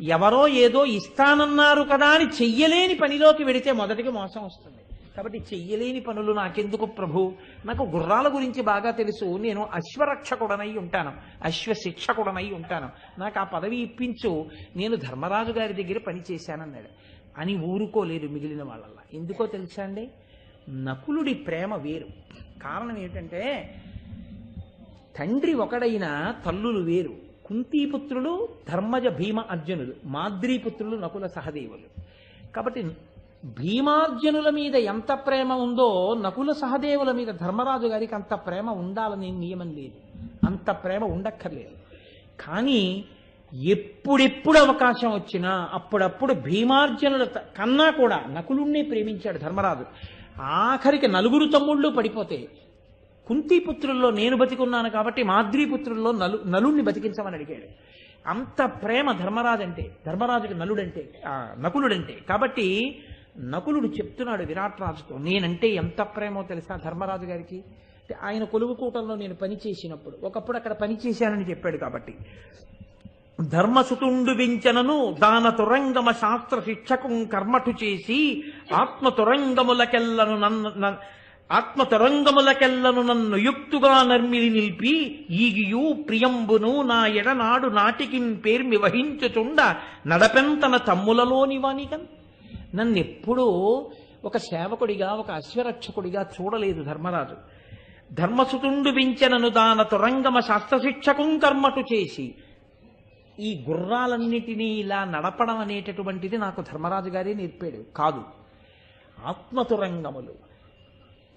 ఎవరో ఏదో ఇస్తానన్నారు కదా అని చెయ్యలేని పనిలోకి వెడితే మొదటికి మోసం వస్తుంది. కాబట్టి చెయ్యలేని పనులు నాకెందుకు ప్రభు? నాకు గుర్రాల గురించి బాగా తెలుసు. నేను అశ్వరక్షకుడనై ఉంటాను. అశ్వశిక్షకుడనై ఉంటాను. నాకు ఆ పదవి ఇప్పించు. నేను ధర్మరాజు గారి దగ్గర పనిచేశానన్నాడు అని ఊరుకోలేదు మిగిలిన వాళ్ళల్లా. ఎందుకో తెలుసా అండి? నకులుడి ప్రేమ వేరు. కారణం ఏమిటంటే తండ్రి ఒకడైన తల్లులు వేరు. కుంతీపుత్రులు ధర్మజ భీమ అర్జునులు మాద్రీపుత్రులు నకుల సహదేవులు. కాబట్టి భీమార్జునుల మీద ఎంత ప్రేమ ఉందో నకుల సహదేవుల మీద ధర్మరాజు గారికి అంత ప్రేమ ఉండాలని నియమం లేదు. అంత ప్రేమ ఉండక్కర్లేదు. కానీ ఎప్పుడెప్పుడు అవకాశం వచ్చినా అప్పుడప్పుడు భీమార్జునుల కన్నా కూడా నకులుణ్ణి ప్రేమించాడు ధర్మరాజు. ఆఖరికి నలుగురు తమ్ముళ్ళు పడిపోతే కుంతిపుత్రుల్లో నేను బతికున్నాను కాబట్టి మాద్రీపుత్రుల్లో నలు నలుణ్ణి బతికించమని అడిగాడు. అంత ప్రేమ ధర్మరాజు అంటే ధర్మరాజుకి నలుడంటే నకులుడంటే. కాబట్టి నకులుడు చెప్తున్నాడు విరాట్ రాజుతో నేనంటే ఎంత ప్రేమో తెలుసా ధర్మరాజు గారికి? ఆయన కొలువు కూటంలో నేను పని చేసినప్పుడు ఒకప్పుడు అక్కడ పని చేశానని చెప్పాడు కాబట్టి. ధర్మసుతుండు వించనను దాన తురంగమ శాస్త్ర శిక్షకం కర్మటు చేసి ఆత్మ తురంగములకెల్లను నన్ను న- ఆత్మ తురంగములకెల్లను నన్ను యుక్తుగా నర్మిలి నిలిపి ఈగియు ప్రియంబును నా ఎడనాడు నాటికిన్ పేర్మి వహించుచుండ నడపెంతన తమ్ములలోని వానికన్ నన్నెప్పుడూ ఒక సేవకుడిగా ఒక అశ్వరక్షకుడిగా చూడలేదు ధర్మరాజు. ధర్మసుతుండు వించెనను దాన తురంగమ శాస్త్రశిక్షకం కర్మటు చేసి ఈ గుర్రాలన్నిటినీ ఇలా నడపడం అనేటటువంటిది నాకు ధర్మరాజు గారే నేర్పాడు. కాదు ఆత్మతురంగములు.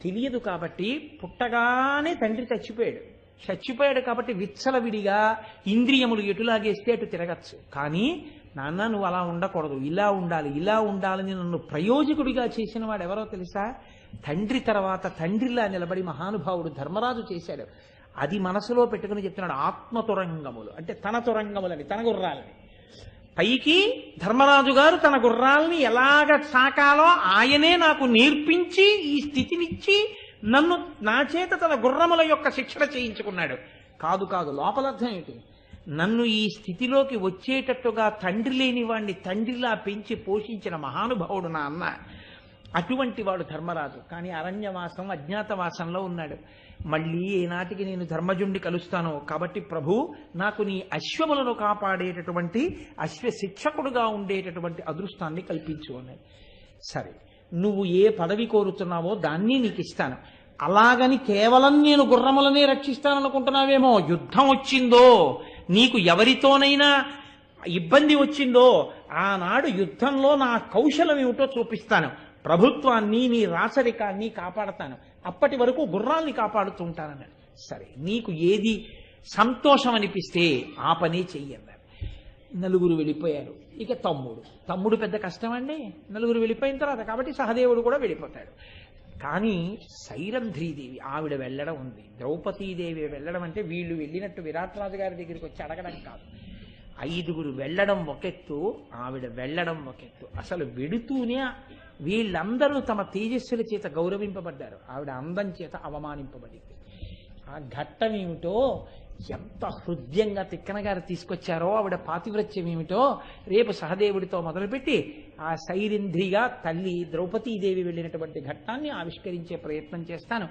తెలియదు కాబట్టి పుట్టగానే తండ్రి చచ్చిపోయాడు. చచ్చిపోయాడు కాబట్టి విచ్చలవిడిగా ఇంద్రియములు ఎటులాగేస్తే అటు తిరగచ్చు. కానీ నాన్న నువ్వు అలా ఉండకూడదు. ఇలా ఉండాలి ఇలా ఉండాలని నన్ను ప్రయోజకుడిగా చేసిన వాడు ఎవరో తెలుసా? తండ్రి తర్వాత తండ్రిలా నిలబడి మహానుభావుడు ధర్మరాజు చేశాడు. అది మనసులో పెట్టుకుని చెప్తున్నాడు ఆత్మ తురంగములు అంటే తన తురంగములని తన గుర్రాలని. పైకి ధర్మరాజు గారు తన గుర్రాల్ని ఎలాగ సాకాలో ఆయనే నాకు నేర్పించి ఈ స్థితినిచ్చి నన్ను నా చేత తన గుర్రముల యొక్క శిక్షణ చేయించుకున్నాడు. కాదు కాదు లోపలర్థం ఏంటి? నన్ను ఈ స్థితిలోకి వచ్చేటట్టుగా తండ్రి లేని వాణ్ణి తండ్రిలా పెంచి పోషించిన మహానుభావుడు నా అన్న. అటువంటి వాడు ధర్మరాజు. కానీ అరణ్యవాసం అజ్ఞాతవాసంలో ఉన్నాడు. మళ్ళీ ఏనాటికి నేను ధర్మజుండి కలుస్తాను. కాబట్టి ప్రభు నాకు నీ అశ్వములను కాపాడేటటువంటి అశ్వ శిక్షకుడుగా ఉండేటటువంటి అదృష్టాన్ని కల్పించు అన్నాడు. సరే నువ్వు ఏ పదవి కోరుతున్నావో దాన్ని నీకు ఇస్తాను. అలాగని కేవలం నేను గుర్రములనే రక్షిస్తాననుకుంటున్నావేమో? యుద్ధం వచ్చిందో? నీకు ఎవరితోనైనా ఇబ్బంది వచ్చిందో? ఆనాడు యుద్ధంలో నా కౌశలం ఏమిటో చూపిస్తాను. ప్రభుత్వాన్ని నీ రాచరికాన్ని కాపాడతాను. అప్పటి వరకు గుర్రాల్ని కాపాడుతూ ఉంటానన్నాడు సరే నీకు ఏది సంతోషం అనిపిస్తే ఆ పని చెయ్యన్నాడు. నలుగురు వెళ్ళిపోయారు. ఇక తమ్ముడు. తమ్ముడు పెద్ద కష్టమండి. నలుగురు వెళ్ళిపోయిన తర్వాత కాబట్టి సహదేవుడు కూడా వెళ్ళిపోతాడు. కానీ సైరంధ్రీదేవి ఆవిడ వెళ్ళడం ఉంది. ద్రౌపదీదేవి వెళ్ళడం అంటే వీళ్ళు వెళ్ళినట్టు విరాట్రాజు గారి దగ్గరికి వచ్చి అడగడం కాదు. ఐదుగురు వెళ్ళడం ఒకెత్తు ఆవిడ వెళ్ళడం ఒకెత్తు. అసలు వెడుతూనే వీళ్ళందరూ తమ తేజస్సుల చేత గౌరవింపబడ్డారు. ఆవిడ అందం చేత అవమానింపబడింది. ఆ ఘట్టం ఏమిటో ఎంత హృదయంగా తిక్కనగారు తీసుకొచ్చారో ఆవిడ పాతివ్రత్యం ఏమిటో రేపు సహదేవుడితో మొదలుపెట్టి ఆ సైరింధ్రిగా తల్లి ద్రౌపదీదేవి వెళ్ళినటువంటి ఘట్టాన్ని ఆవిష్కరించే ప్రయత్నం చేస్తాను.